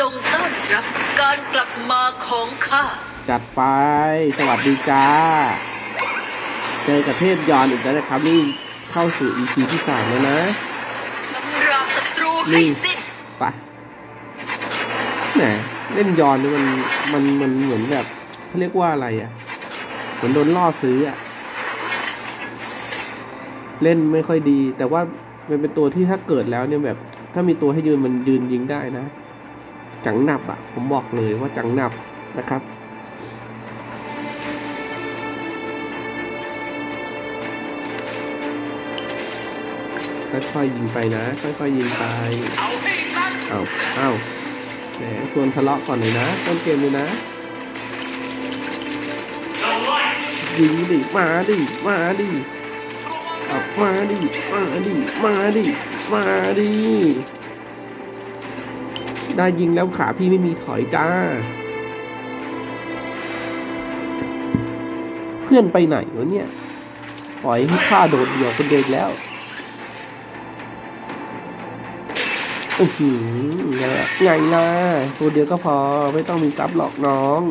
จงต้อนรับการกลับมาของข้า จัดไปสวัสดีจ้า เจอกับเทพยอนอีกแล้วนะครับนี่เข้าสู่ EP ที่สามแล้วนะตำราศัตรูให้สิ้นไปแหมเล่นยอนนี่มันมันมันเหมือนแบบเขาเรียกว่าอะไรอะ่ะเหมือนโดนล่อซื้ออะ่ะเล่นไม่ค่อยดี แต่ว่ามันเป็นตัวที่ถ้าเกิดแล้วเนี่ยแบบ ถ้ามีตัวให้ยืนมันยืนยิงได้นะ จังหนับอะ่ะ ผมบอกเลยว่าจังหนับนะครับ ค่อยๆยิงไปนะ ค่อยๆยิงไปเอาเอาเอาแหมชวนทะเลาะก่อนเลยนะ ต้นเกมเลยนะยิงดิ มาดิ มาดิเอามาดิ มาดิ มาดิ มาดิ ได้ยิงแล้วขาพี่ไม่มีถอยจ้า เพื่อนไปไหนวะเนี่ย ปล่อยให้ข้าโดดเดี่ยวคนเดียวแล้วอือหือไงล่ะไงล่ะตัวเดียวก็พอไม่ต้องมีซับหรอกน้อง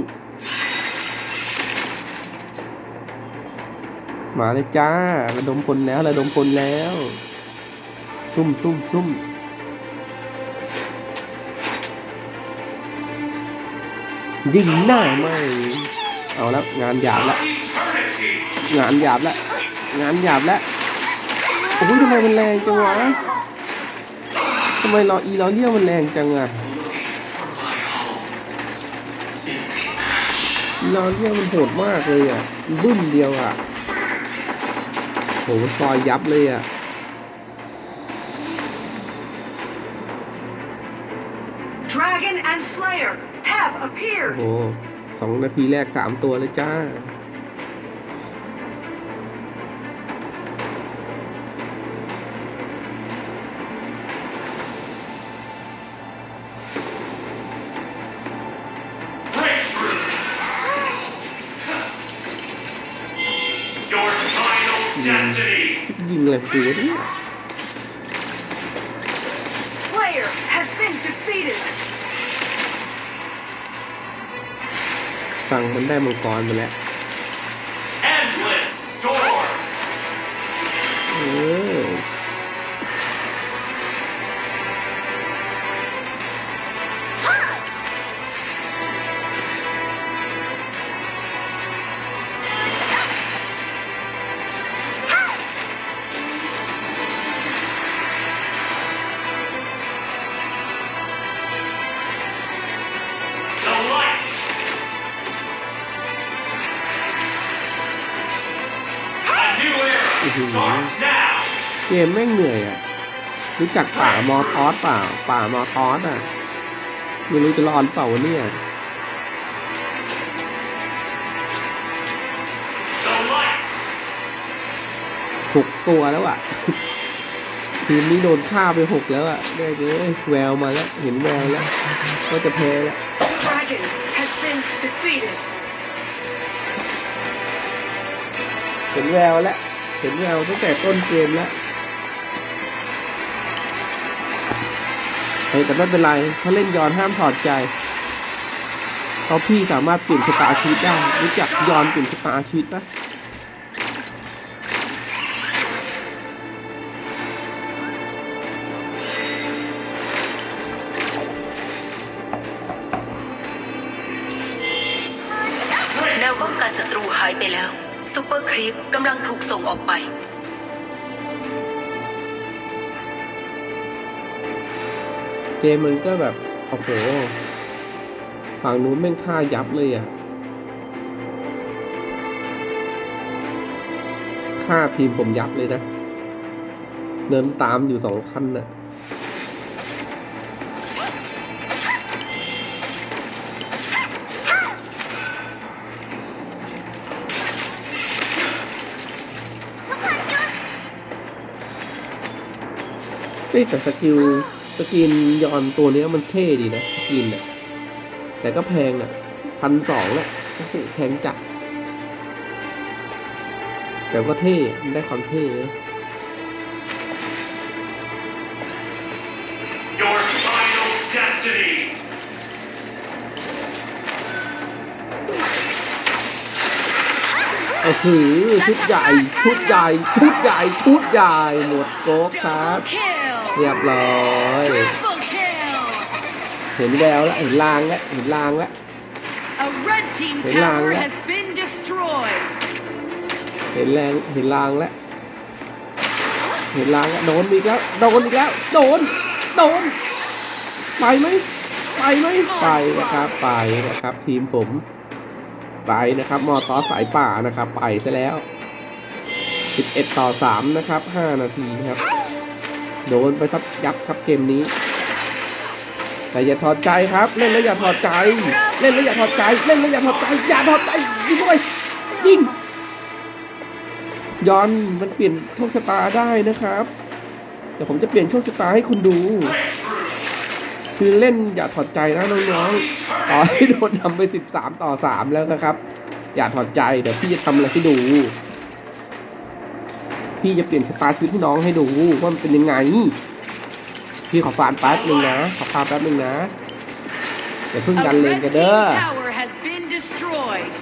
มาเลยจ้า ระดมพลแล้ว ระดมพลแล้ว ซุ่มซุ่มซุ่ม ยิงหน้าไม่ เอาแล้วงานหยาบละงานหยาบละงานหยาบละโอ้ยทำไมมันแรงจังวะทำไมรออีรอเลี้ยมันแรงจังอะอีรอเลี้ยมันโหดมากเลยอะบึ้มเดียวอะโหมันซอยยับเลยอะ Dragon and Slayer have โอ้ appeared. โหสองนาทีแรกสามตัวเลยจ้า breakthrough your final destiny ยิงอะไรกูวะเนี่ย งมันได้มังกรไปแล้ว endless storm เออ เกมแม่งเหนื่อยอะ รู้จักป่ามอทอสเปล่า ป่ามอทอสอะ ไม่รู้จะรอดเปล่าวะเนี่ย the light หกตัวแล้วอะ ทีมนี้โดนฆ่าไปหกแล้วอะได้เลยแววมาแล้ว เห็นแววแล้วว่าจะแพ้แล้ว Dragon has been defeated. เห็นแววแล้ว เห็นแววตั้งแต่ต้นเกมแล้ว เฮ้ยแต่ไม่เป็นไร ถ้าเล่นยอนห้ามถอดใจเพราะพี่สามารถเปลี่ยนชะตาชีวิตได้รู้จักยอนเปลี่ยนชะตาชีวิตปะแนวป้องกันศัตรูหายไปแล้วซูเปอร์ครีปกำลังถูกส่งออกไป เกมมันก็แบบโอ้โหฝั่งนู้นแม่งฆ่ายับเลยอะฆ่าทีมผมยับเลยนะเดินตามอยู่สองคันน่ะเฮ้ยแต่สกิล กินยอนตัวนี้มันเท่ดีนะสกินอะแต่ก็แพงอะพันสองแหละแพงจัดแต่ก็เท่ได้ความเท่โอ้โหชุดใหญ่ ชุดใหญ่ ชุดใหญ่ ชุดใหญ่ หมดโก๊กครับ เรียบร้อย Triple kill เห็นแววแล้วเห็นลางแล้วเห็นลางแล้ว A red team ห็นลาง tower แล้ว has been destroyed เห็นแรงเห็นลางแล้ว เห็นลางแล้วโดนอีกแล้วโดนอีกแล้วโดนโดนไปไหมไปไหมไปนะครับไปนะครับ ทีมผมไปนะครับมอตอสายป่านะครับ ไปซะแล้ว11ต่อ3นะครับ5นาทีครับ โดนไปสักยับครับเกมนี้ แต่อย่าถอดใจครับ เล่นแล้วอย่าถอดใจ เล่นแล้วอย่าถอดใจ เล่นแล้วอย่าถอดใจ อย่าถอดใจยิงเข้าไปยิงย้อนมันเปลี่ยนโชคชะตาได้นะครับเดี๋ยวผมจะเปลี่ยนโชคชะตาให้คุณดู คือเล่นอย่าถอดใจนะน้องๆต่อให้โดนทำไป 13 ต่อ 3 แล้วนะครับ อย่าถอดใจเดี๋ยวพี่จะทำอะไรให้ดู พี่จะเปลี่ยนชะตาชีวิตให้น้องให้ดูว่ามันเป็นยังไงพี่ขอฟานแป๊บนึงนะขอฟานแป๊บนึงนะอย่าเพิ่ง A ดันเลน red กัน team เด้อ tower has been destroyed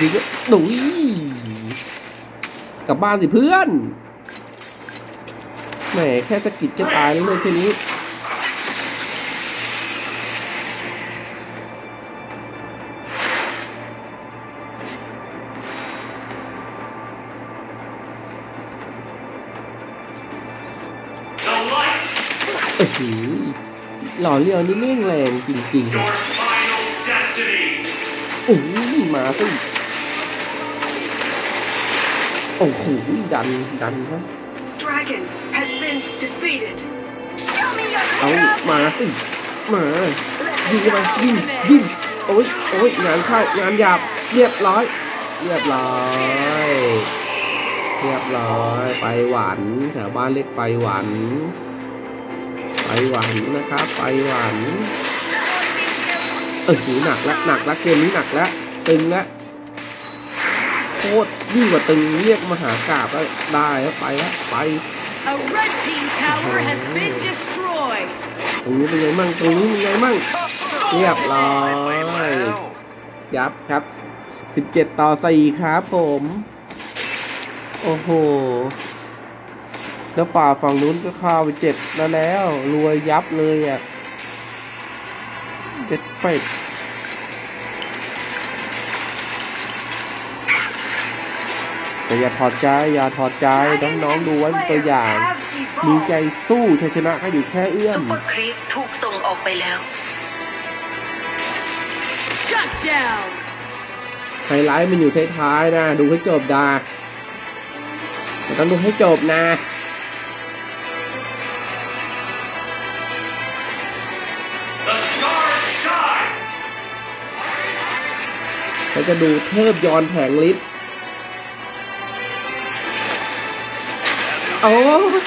ดีก็ดุยกลับบ้านสิเพื่อนแหมแค่สะกิดจะตายแล้วเลยทีนี้ เลี้ยวนี่แม่งแรงจริงๆ your final destiny. โอ้โหมาสิโอ้โหดันดันครับ Dragon has been defeated. เอามาสิมายิงเข้าไปยิงยิงโอ้ยโอ้ยงานเข้างานหยาบเรียบร้อย เรียบร้อยเรียบร้อย ไปหวันแถวบ้านเล็กไปหวัน ไปหวันนะครับ ไปหวันเออหูหนักละหนักละเกมนี้หนักละตึงละโคตรยิ่งกว่าตึงเรียกมหากราบก็ได้แล้วไปละไป A red team tower has been destroyed ตรงนี้เป็นไงมั่งตรงนี้เป็นไงมั่งเรียบร้อยยับครับ 17 ต่อ 4 ครับผม โอ้โห แล้วป่าฝั่งนู้นก็เข้าไปเจ็ดแล้วแล้ว รวยยับเลยอะเจ็ดเป็ดแต่อย่าถอดใจ อย่าถอดใจ น้องๆดูไว้เป็นตัวอย่าง มีใจสู้ชัยชนะให้อยู่แค่เอื้อซุมปเปอร์ครีปถูกส่งออกไปแล้ว Shut down ไฮไลท์มันอยู่ท้ายๆนะ ดูให้จบดาแต่ต้องดูให้จบนะ เราจะดูเทพยอนแผงฤทธิ์โอ้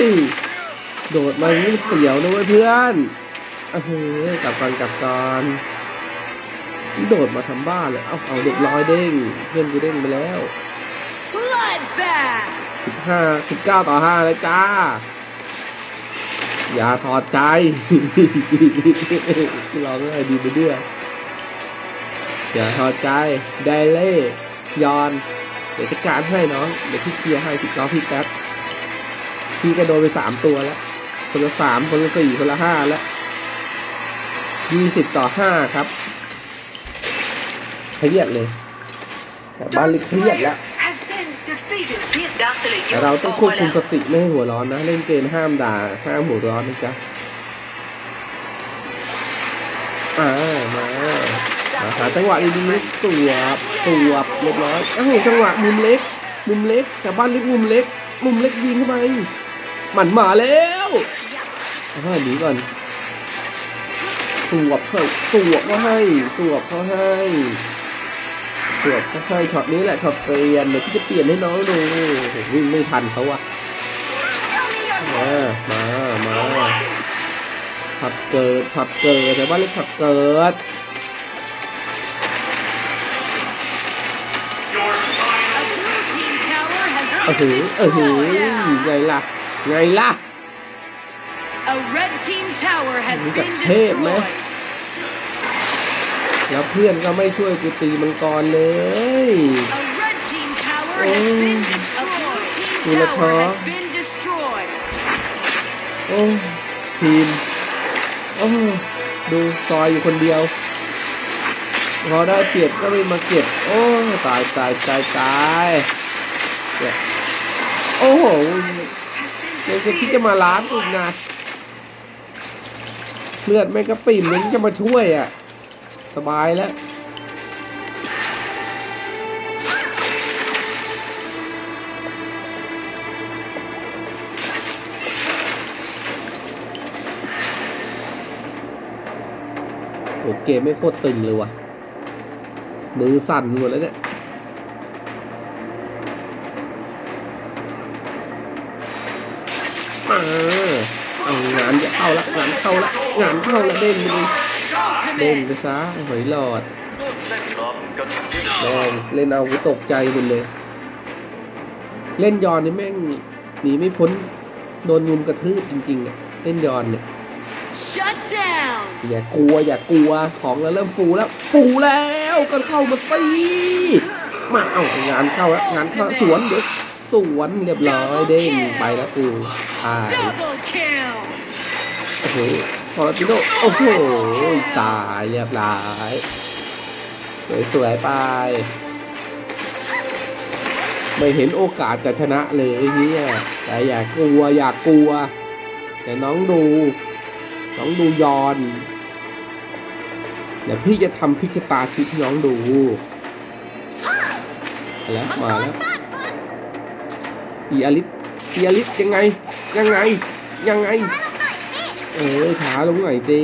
ยโดดมานี่เสียวนะเว้ยเพื่อนเออกลับก่อนกลับก่อนโดดมาทำบ้านเลยเอาเอาเด็กร้อยเด้งเพื่อนกูเด้งไปแล้ว Bloodbath สิบห้าสิบเก้าต่อห้าเลยจ้า อย่าถอดใจร้องไห้ดีไปเรื่อย อย่าถอดใจไดเล่ยอน เดี๋ยวจัดการให้น้อง เดี๋ยวพี่เคลียร์ให้พี่น้องพี่แป๊บพี่ก็โดนไปสามตัวแล้ว คนละสามคนละสี่คนละห้าแล้วยี่สิบต่อห้าครับเครียดเลยแต่บ้าน Dark เล็กเครียดแล้ว Slayer has been defeated. เรียกดาร์คสเลเยอแต่ร์เราอต้อองกควบมาคุแล้มวสติไม่ให้หัวร้อนนะ เล่นเกมห้ามด่าห้ามหัวร้อนนะจ๊ะ หาจังหวะดีๆสวบสวบเรียบร้อยเอ้าจังหวะมุมเล็ก มุมเล็กแต่บ้านเล็กมุมเล็ก มุมเล็กยิงเข้าไปหมันมาแล้วเอาให้หนีก่อนสวบเขาสวบเขาให้สวบเขาให้สวบเขาให้ช็อตนี้แหละช็อตเปลี่ยนเดี๋ยวพี่จะเปลี่ยนให้น้องดูโอ้โหวิ่งไม่ทันเขาอะมามามาช็อตเกิดช็อตเกิดแต่บ้านเล็กช็อตเกิด ออ been หือเออหือ destroyed ไงล่ะไงล่ะ A A red team tower has Look at been Ted, man. destroyed. แล้วเพื่อนก็ไม่ช่วยกูตีมังกรเลย A red team tower Oh. has been destroyed. A blue Wala team tower pa. has been destroyed. โอ้ทีมโอ้ดูซอยอยู่คนเดียว พอได้เปรียบก็ไม่มาเก็บ โอ้ ตายตายตายตายเนี่ย โอ้โห Has been ยังจะคิดจะมาล้างอีกนะเลือดแม่งก็ปิ่มมันจะมาช่วยอะ สบายแล้วโอเกมไม่โคตรตึงเลยว่ะ มือสั่นหมดแล้วเนี่ย มาเอางานจะเข้าละงานเข้าละงานเข้าละเด้งไปเลยเด้ง Ultimate. ไปซะหอยหลอดแม่งเล่นเอากูตกใจหมดเลย เล่นยอนนี่แม่งหนีไม่พ้นโดนมุมกระทืบจริงๆอะเล่นยอนเนี่ย Shut down. อย่ากลัวอย่ากลัวของเราเริ่มฟูแล้วฟูแล้วก็เข้ามาตีมาเอางานเข้าแล้วงานเข้าสวนเดี๋ยว สวนเรียบร้อยเด้งไปแล้วกูตาย Double kill. โอ้โหฟอร์ติโนโอ้โหตายเรียบร้อยสวยๆไปไม่เห็นโอกาสจะชนะเลยเนี่ยแต่อย่ากลัวอย่ากลัว แต่น้องดูน้องดูยอนเดี๋ยวพี่จะทำพิกตาชิให้น้องดูมาแล้วมาแล้ว อีอลิสอีอลิสยังไง ยังไง ยังไง เออช้าลงหน่อยสิ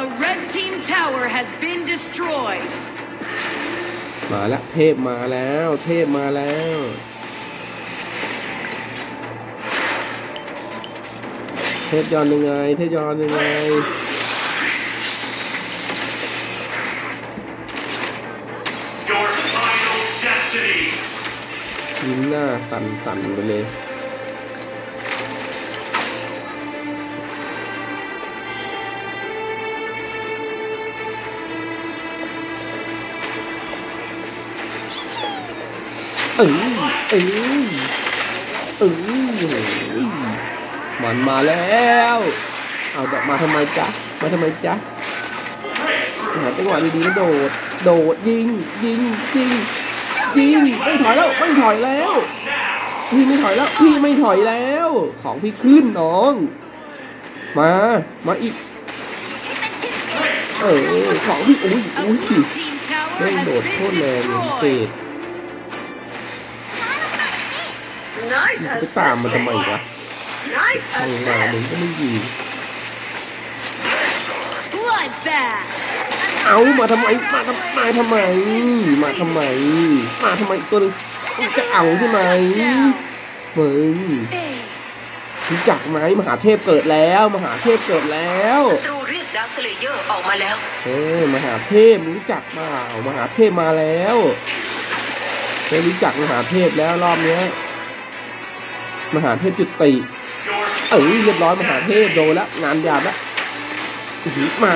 A red team tower has been destroyed. มาแล้วเทพมาแล้ว เทพมาแล้วเทพยอนยังไง เทพยอนยังไง ยิ้มหน้าสั่นตันๆไปเลยเออเออเออมันมาแล้ว เอาดอกมาทำไมจ๊ะ มาทำไมจ๊ะหาจังหวะดีๆแล้วโดด โดดยิง ยิง ยิง ยิงไม่ถอยแล้วไม่ถอยแล้ว พี่ไม่ถอยแล้ว พี่ไม่ถอยแล้ว ของพี่ขึ้นน้อง มา มาอีก เออของพี่อุ้ยอุ้ย blue team tower แม่โดดโคตรแรงเศ destroyed. ษ Nice ไปตามมันทำไมวะทางมามึงก็ไม่ยิง Bloodbath. เอามาทำไม มาทำมาทำไม มาทำไม มาทำไมอีกตัวหนึงมึงจะเอาใช่ไหมมึง Aced. รู้จักไหมมหาเทพเกิดแล้ว มหาเทพเกิดแล้วศัตรูเรียกดาวสเลเยอร์ออกมาแล้ว เออมหาเทพรู้จักเปล่ามหาเทพมาแล้วได้รู้จักมหาเทพแล้วรอบเนี้ย มหาเทพจุติ Your เออเรียบร้อยมหาเทพโดนแล้วงานหยาบแล้วอื้อหือมา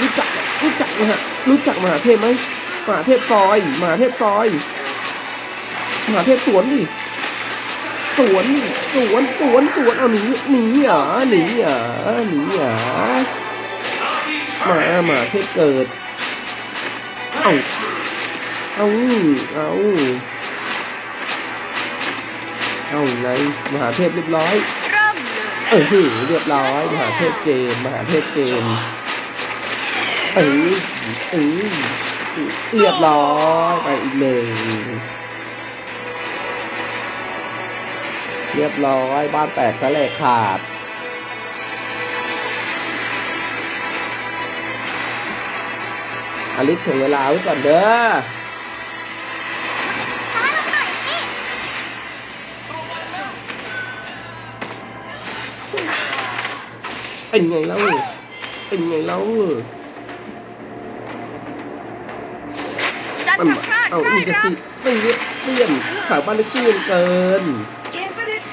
รู้จัก รู้จักมหารู้จักมหาเทพไหมมหาเทพซอยมหาเทพซอยมหาเทพสวนดิสวนดิสวนสวนสวนเอาหนีหนีเหรอหนีเหรอหนีเหรอมามาเทพเกิดเอาเอาเอาเอาไงมหาเทพเรียบร้อยเออหือเรียบร้อย มหาเทพเกมมหาเทพเกม เออเออเรียบร้อยไปอีกหนึ่งเรียบร้อยบ้านแตกทะเลขาดอลิสถึงเวลาไว้ก่อนเด้อเป็นไงเล่าเป็นไงเล่า มันาเอ้ามีกระสีเปลี่ยนเปลี่ยนสาวบ้านเลี่ยนเกิน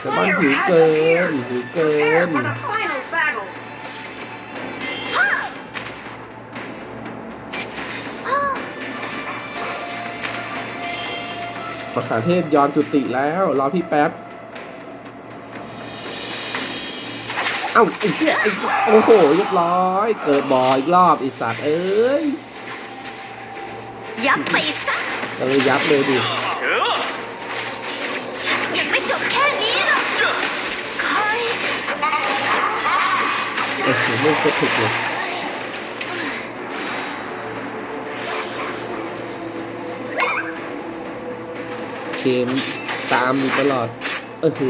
สาวบ้านหิวเกินหิวเกินมะขามเทพย้อนจุติแล้ว รอพี่แป๊บ เอ้าไอ้เหี้ยโอ้โหเรียบร้อย เกิดบออีกรอบอีสัตว์เอ้ย ยับไปซะเออยับเลยดิยังไม่จบแค่นี้หรอกคอยโอ้โหไม่เคยถูกเลยเกมตามอยู่ตลอด เออหื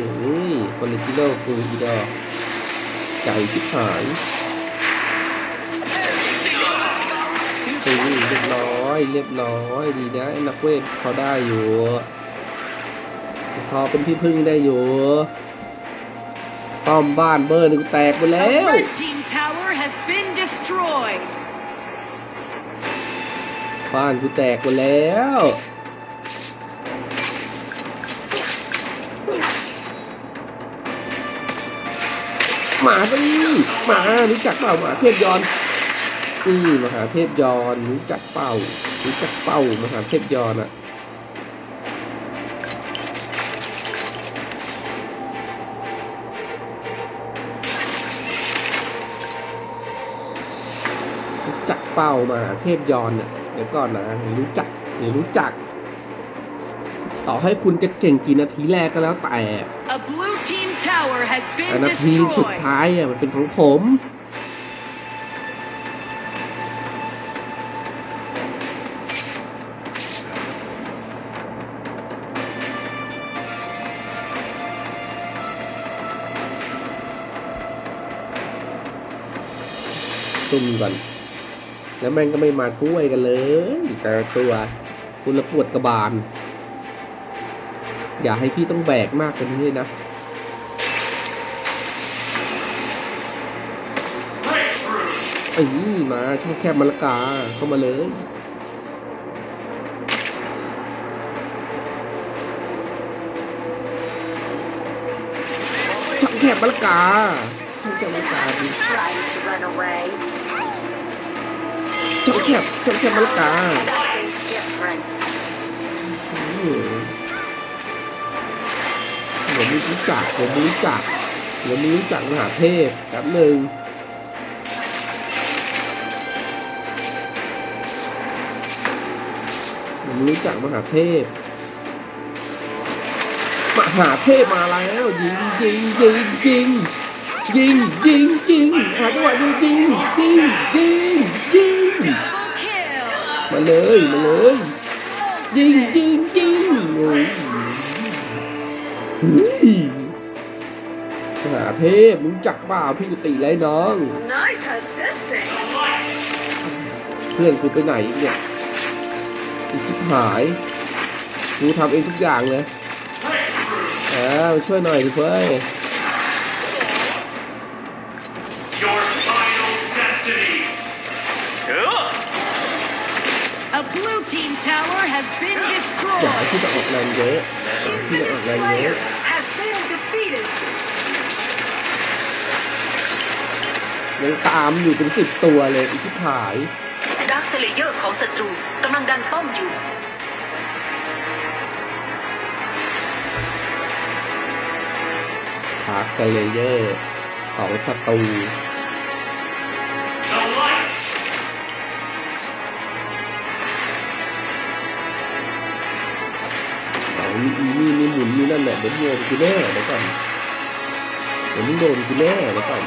อคอลิจิโนกูอีดอใจทิพหายตีเรียบร้อย เรียบร้อยดีนะไอ้นักเวทเขาได้อยู่พอเป็นที่พึ่งได้อยู่ป้อมบ้านเบอร์หนึ่งแตกไปแล้ A ว red team tower has been destroyed. บ้านกูแตกหมดแล้วหมาสิหมารู้จักเปล่าหมาเทพยอน นี่มหาเทพยอนรู้จักเป่ารู้จักเป่ามหาเทพยอนอะรู้จักเป่ามหาเทพยอนอะเดี๋ยวก่อนนะรู้จักเดี๋ยวรู้จัก ต่อให้คุณจะเก่งกี่นาทีแรกก็แล้วแต่ A blue team tower has แต่ been นาทีสุด destroyed. ท้ายอะมันเป็นของผมุ่มก่อน แล้วแม่งก็ไม่มาช่วยกันเลย แต่ตัวคุณละปวดกระบาล อย่าให้พี่ต้องแบกมากกว่านี้นะไอ้นี่มาช่องแคบมะละกาเข้ามาเลยช่องแคบมะละกาช่องแคบมะละกาดิ ช่องแคบช่องแคบมะละกาเดี๋ยวม่รู้จักเดี๋ยวม่รู้จักเดี๋ยวม่รู้จักมหาเทพแป๊บหนึ่งเดี๋ยวไม่รู้จักมหาเทพ มหาเทพมาแล้วยิงยิงยิงยิงยิงยิงยิงหาจังหวะยิงยิงยิงยิงยิงมาเลยมาเลยยิงยิงยิงโอ้ยหาเทพรู้จักเปล่าพี่กุติไรน้องเพื่อนกูไปไหนเนี่ยอีชิบหายกูทำเองทุกอย่างเลยเออมาช่วยหน่อยดิเพื่อน tower has been อย่าให้ destroyed. พี่จะออกแรงเยอะพี่จะออกแรงเย Slayer อะ has been defeated. ยังตามอยู่เป็นสิบตัวเลยอีชิบหายดักสเลเยอร์ของศัตรูกำลังดันป้อมอยู่ พาร์คเลเยอร์ของศัตรู มีมีมีมีหมุนมีนั่นแหละเดี๋ยวโดนกูแน่เดี๋ยวก่อนเดี๋ยวมึงโดนกูแน่เดี๋ยวก่อน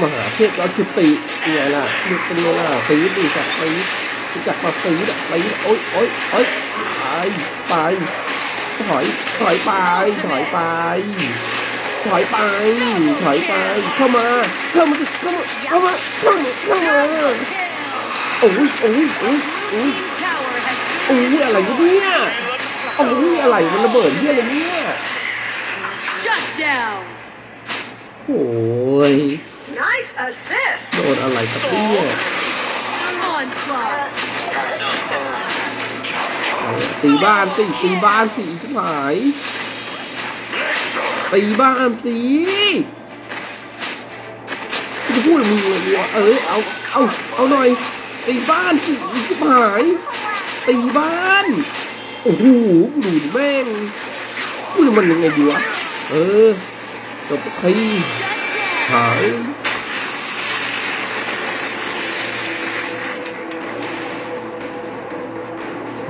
มหาเทพเราจุติยังไงล่ะนี่เป็นไงล่ะตีดีจับตี รู้จักมาตีอะตีโอ๊ยโอ๊ยโอ๊ยไปไปถอยถอยไปถอยไป ถอยไปถอยไป เข้ามาเข้ามาสิเข้ามาเข้ามาเข้ามาเข้ามา Double kill. โอ้ยโอ้ยโอ้ยโอ้ย Team tower has โอ้ been ยอะไรวะเนี่ย destroyed. โอ้ยอะไรมันระเบิดที่อะไรเนี่ย Shut down. โอ้ย Nice assist. โดนอะไรกับเนี่ย Onslaught. ตีบ้านสิตีบ้านสิชิบหายตีบ้านสิจะพูดมึงเลยว่าเออเอาเอาเอาหน่อยตีบ้านสิชิบหายตีบ้านโอ้โหดูแม่งกูจะมันยังไงดีวะเออจบสักทีหาย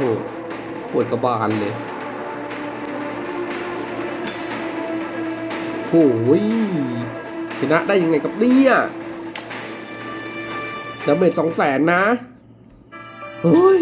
โอ้ปวดกระบาลเลยโอ้ยชนะได้ยังไงกับเนี่ยดาเมจสองแสนนะ เฮ้ย